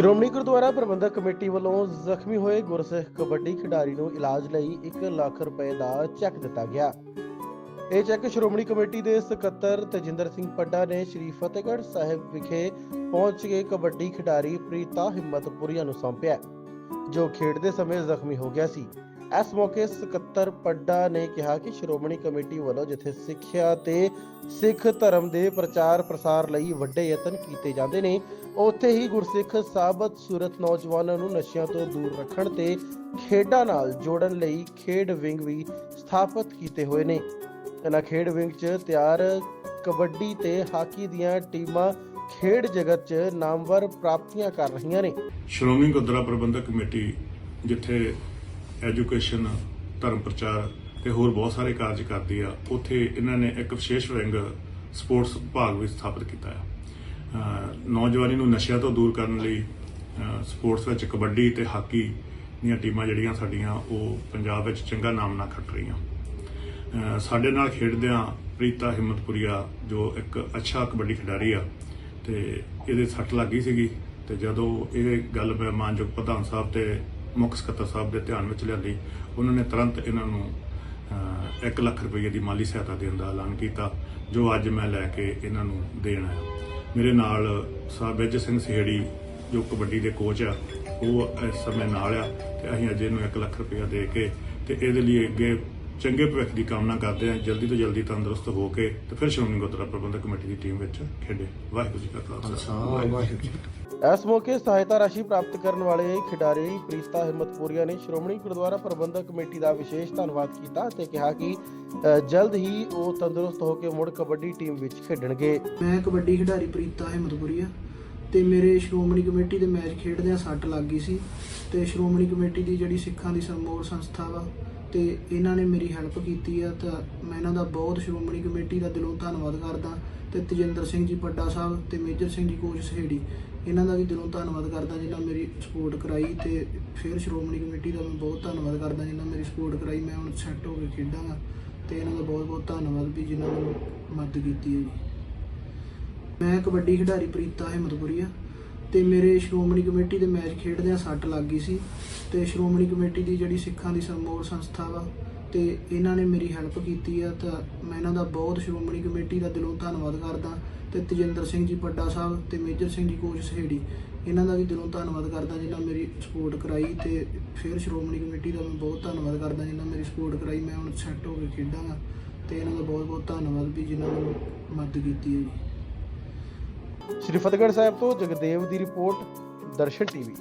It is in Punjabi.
ਸ਼੍ਰੋਮਣੀ ਗੁਰਦੁਆਰਾ ਪ੍ਰਬੰਧਕ ਕਮੇਟੀ ਵੱਲੋਂ ਜ਼ਖਮੀ ਹੋਏ ਗੁਰਸਿੱਖ ਕਬੱਡੀ ਖਿਡਾਰੀ ਨੂੰ ਇਲਾਜ ਲਈ 1 ਲੱਖ ਰੁਪਏ ਦਾ ਚੈੱਕ ਦਿੱਤਾ ਗਿਆ। ਇਹ ਚੈੱਕ ਸ਼੍ਰੋਮਣੀ ਕਮੇਟੀ ਦੇ ਸਕੱਤਰ ਤਜਿੰਦਰ ਸਿੰਘ ਪੱਡਾ ਨੇ ਸ਼੍ਰੀ ਫਤਿਹਗੜ੍ਹ ਸਾਹਿਬ ਵਿਖੇ ਪਹੁੰਚ ਕੇ ਕਬੱਡੀ ਖਿਡਾਰੀ ਪ੍ਰੀਤਾ ਹਿੰਮਤਪੁਰੀਆ ਨੂੰ ਸੌਂਪਿਆ, ਜੋ ਖੇਡਦੇ ਸਮੇਂ ਜ਼ਖਮੀ ਹੋ ਗਿਆ ਸੀ। ਇਸ ਮੌਕੇ ਸਕੱਤਰ ਪੱਡਾ ਨੇ ਕਿਹਾ ਕਿ ਸ਼੍ਰੋਮਣੀ ਕਮੇਟੀ ਵੱਲੋਂ ਜਿੱਥੇ ਸਿੱਖਿਆ ਤੇ ਸਿੱਖ ਧਰਮ ਦੇ ਪ੍ਰਚਾਰ ਪ੍ਰਸਾਰ ਲਈ ਵੱਡੇ ਯਤਨ ਕੀਤੇ ਜਾਂਦੇ ਨੇ ਉੱਥੇ ਹੀ ਗੁਰਸਿੱਖ ਸਾਬਤ ਸੂਰਤ ਨੌਜਵਾਨਾਂ ਨੂੰ ਨਸ਼ਿਆਂ ਤੋਂ ਦੂਰ ਰੱਖਣ ਤੇ ਖੇਡਾਂ ਨਾਲ ਜੋੜਨ ਲਈ ਖੇਡ ਵਿੰਗ ਵੀ ਸਥਾਪਿਤ ਕੀਤੇ ਹੋਏ ਨੇ। ਇਹਨਾਂ ਖੇਡ ਵਿੰਗ 'ਚ ਤਿਆਰ ਕਬੱਡੀ ਤੇ ਹਾਕੀ ਦੀਆਂ ਟੀਮਾਂ ਖੇਡ ਜਗਤ 'ਚ ਨਾਮਵਰ ਪ੍ਰਾਪਤੀਆਂ ਕਰ ਰਹੀਆਂ ਨੇ। ਸ਼੍ਰੋਮਣੀ ਗੁਰਦੁਆਰਾ ਪ੍ਰਬੰਧਕ ਕਮੇਟੀ, ਜਿੱਥੇ ਐਜੂਕੇਸ਼ਨ, ਧਰਮ ਪ੍ਰਚਾਰ ਤੇ ਹੋਰ ਬਹੁਤ ਸਾਰੇ ਕਾਰਜ ਕਰਦੀ ਆ, ਉੱਥੇ ਇਹਨਾਂ ਨੇ ਇੱਕ ਵਿਸ਼ੇਸ਼ ਵਿੰਗ ਸਪੋਰਟਸ ਵਿਭਾਗ ਵੀ ਸਥਾਪਿਤ ਕੀਤਾ ਹੈ ਨੌਜਵਾਨੀ ਨੂੰ ਨਸ਼ਿਆਂ ਤੋਂ ਦੂਰ ਕਰਨ ਲਈ ਸਪੋਰਟਸ ਵਿੱਚ ਕਬੱਡੀ ਤੇ ਹਾਕੀ ਦੀਆਂ ਟੀਮਾਂ ਜਿਹੜੀਆਂ ਸਾਡੀਆਂ, ਉਹ ਪੰਜਾਬ ਵਿੱਚ ਚੰਗਾ ਨਾਮ ਨਾ ਖੱਟ ਰਹੀਆਂ। ਸਾਡੇ ਨਾਲ ਖੇਡਦਿਆਂ ਪ੍ਰੀਤਾ ਹਿੰਮਤਪੁਰੀਆ, ਜੋ ਇੱਕ ਅੱਛਾ ਕਬੱਡੀ ਖਿਡਾਰੀ ਆ, ਤੇ ਇਹਦੇ ਸੱਟ ਲੱਗੀ ਸੀਗੀ, ਤੇ ਜਦੋਂ ਇਹ ਗੱਲ ਮੈਂ ਮਾਨਯੋਗ ਪ੍ਰਧਾਨ ਸਾਹਿਬ ਤੇ ਮੁੱਖ ਸਕੱਤਰ ਸਾਹਿਬ ਦੇ ਧਿਆਨ ਵਿੱਚ ਲਿਆਂਦੀ, ਉਹਨਾਂ ਨੇ ਤੁਰੰਤ ਇਹਨਾਂ ਨੂੰ 1 ਲੱਖ ਰੁਪਏ ਦੀ ਮਾਲੀ ਸਹਾਇਤਾ ਦੇਣ ਦਾ ਐਲਾਨ ਕੀਤਾ, ਜੋ ਅੱਜ ਮੈਂ ਲੈ ਕੇ ਇਹਨਾਂ ਨੂੰ ਦੇਣ ਆਇਆ। ਮੇਰੇ ਨਾਲ ਸਾਹਿਬ ਸਿੰਘ ਸਿਹੜੀ, ਜੋ ਕਬੱਡੀ ਦੇ ਕੋਚ ਆ, ਉਹ ਇਸ ਸਮੇਂ ਨਾਲ ਆ ਤੇ ਅਸੀਂ ਅੱਜ ਇਹਨੂੰ 1 ਲੱਖ ਰੁਪਇਆ ਦੇ ਕੇ ਤੇ ਇਹਦੇ ਲਈ ਅੱਗੇ ਚੰਗੇ ਭਵਿੱਖ ਦੀ ਕਾਮਨਾ ਕਰਦੇ ਹਾਂ। ਜਲਦੀ ਤੋਂ ਜਲਦੀ ਤੰਦਰੁਸਤ ਹੋ ਕੇ ਤੇ ਫਿਰ ਸ਼੍ਰੋਮਣੀ ਗੁਰਦੁਆਰਾ ਪ੍ਰਬੰਧਕ ਕਮੇਟੀ ਦੀ ਟੀਮ ਵਿੱਚ ਖੇਡੇ। ਵਾਹਿਗੁਰੂ ਜੀ ਕਾ ਖਾਲਸਾ। ਵਾਹਿਗੁਰੂ ਜੀ ਇਸ ਮੌਕੇ ਸਹਾਇਤਾ ਰਾਸ਼ੀ ਪ੍ਰਾਪਤ ਕਰਨ ਵਾਲੇ ਖਿਡਾਰੀ ਪ੍ਰੀਤਾ ਹਿੰਮਤਪੁਰੀਆ ਨੇ ਸ਼੍ਰੋਮਣੀ ਗੁਰਦੁਆਰਾ ਪ੍ਰਬੰਧਕ ਕਮੇਟੀ ਦਾ ਵਿਸ਼ੇਸ਼ ਧੰਨਵਾਦ ਕੀਤਾ ਤੇ ਕਿਹਾ ਕਿ ਜਲਦ ਹੀ ਉਹ ਤੰਦਰੁਸਤ ਹੋ ਕੇ ਮੁੜ ਕਬੱਡੀ ਟੀਮ ਵਿੱਚ ਖੇਡਣਗੇ। ਮੈਂ ਕਬੱਡੀ ਖਿਡਾਰੀ ਪ੍ਰੀਤਾ ਹਿੰਮਤਪੁਰੀਆ। ਤੇ ਮੇਰੇ ਸ਼੍ਰੋਮਣੀ ਕਮੇਟੀ ਦੇ ਮੈਚ ਖੇਡਦਿਆਂ ਸੱਟ ਲੱਗ ਗਈ ਸੀ ਤੇ ਸ਼੍ਰੋਮਣੀ ਕਮੇਟੀ ਦੀ ਜਿਹੜੀ ਸਿੱਖਾਂ ਦੀ ਸਰਮੋਰ ਸੰਸਥਾ ਵਾ ਤੇ ਇਹਨਾਂ ਨੇ ਮੇਰੀ ਹੈਲਪ ਕੀਤੀ ਆ ਤਾਂ ਮੈਂ ਇਹਨਾਂ ਦਾ ਬਹੁਤ ਸ਼੍ਰੋਮਣੀ ਕਮੇਟੀ ਦਾ ਦਿਲੋਂ ਧੰਨਵਾਦ ਕਰਦਾ ਤੇ ਤਜਿੰਦਰ ਸਿੰਘ ਜੀ ਪੱਡਾ ਸਾਹਿਬ ਤੇ ਮੇਜਰ ਸਿੰਘ ਜੀ ਕੋਚ ਸਹੇੜੀ, ਇਹਨਾਂ ਦਾ ਵੀ ਦਿਲੋਂ ਧੰਨਵਾਦ ਕਰਦਾ ਜਿਨ੍ਹਾਂ ਮੇਰੀ ਸਪੋਰਟ ਕਰਾਈ ਤੇ ਫਿਰ ਸ਼੍ਰੋਮਣੀ ਕਮੇਟੀ ਦਾ ਮੈਂ ਬਹੁਤ ਧੰਨਵਾਦ ਕਰਦਾ ਜਿਨ੍ਹਾਂ ਮੇਰੀ ਸਪੋਰਟ ਕਰਾਈ, ਮੈਂ ਹੁਣ ਸੈੱਟ ਹੋ ਕੇ ਖੇਡਾਂਗਾ ਤੇ ਇਹਨਾਂ ਦਾ ਬਹੁਤ ਬਹੁਤ ਧੰਨਵਾਦ ਵੀ ਜਿਨ੍ਹਾਂ ਨੇ ਮਦਦ ਕੀਤੀ ਹੈ ਜੀ। ਮੈਂ ਕਬੱਡੀ ਖਿਡਾਰੀ ਪ੍ਰੀਤਾ ਹਿੰਮਤਪੁਰੀਆ ਤੇ ਮੇਰੇ ਸ਼੍ਰੋਮਣੀ ਕਮੇਟੀ ਦੇ ਮੈਚ ਖੇਡਦਿਆਂ ਸੱਟ ਲੱਗ ਗਈ ਸੀ ਤੇ ਸ਼੍ਰੋਮਣੀ ਕਮੇਟੀ ਦੀ ਜਿਹੜੀ ਸਿੱਖਾਂ ਦੀ ਸਰਮੋਰ ਸੰਸਥਾ ਵਾ ਤੇ ਇਹਨਾਂ ਨੇ ਮੇਰੀ ਹੈਲਪ ਕੀਤੀ ਆ ਤਾਂ ਮੈਂ ਇਹਨਾਂ ਦਾ ਬਹੁਤ ਸ਼੍ਰੋਮਣੀ ਕਮੇਟੀ ਦਾ ਦਿਲੋਂ ਧੰਨਵਾਦ ਕਰਦਾ ਤੇ ਤਜਿੰਦਰ ਸਿੰਘ ਜੀ ਪੱਡਾ ਸਾਹਿਬ ਤੇ ਮੇਜਰ ਸਿੰਘ ਜੀ ਕੋਚ ਸਹੇੜੀ, ਇਹਨਾਂ ਦਾ ਵੀ ਦਿਲੋਂ ਧੰਨਵਾਦ ਕਰਦਾ ਜਿਨ੍ਹਾਂ ਮੇਰੀ ਸਪੋਰਟ ਕਰਾਈ ਤੇ ਫਿਰ ਸ਼੍ਰੋਮਣੀ ਕਮੇਟੀ ਦਾ ਮੈਂ ਬਹੁਤ ਧੰਨਵਾਦ ਕਰਦਾ ਜਿਨ੍ਹਾਂ ਮੇਰੀ ਸਪੋਰਟ ਕਰਾਈ, ਮੈਂ ਹੁਣ ਸੈੱਟ ਹੋ ਕੇ ਖੇਡਾਂਗਾ ਤੇ ਇਹਨਾਂ ਦਾ ਬਹੁਤ ਬਹੁਤ ਧੰਨਵਾਦ ਵੀ ਜਿਨ੍ਹਾਂ ਨੇ ਮਦਦ ਕੀਤੀ ਹੈ ਜੀ। ਸ਼੍ਰੀ ਫਤਿਹਗੜ੍ਹ ਸਾਹਿਬ ਤੋਂ ਜਗਦੇਵ ਦੀ ਰਿਪੋਰਟ ਦਰਸ਼ਨ ਟੀਵੀ।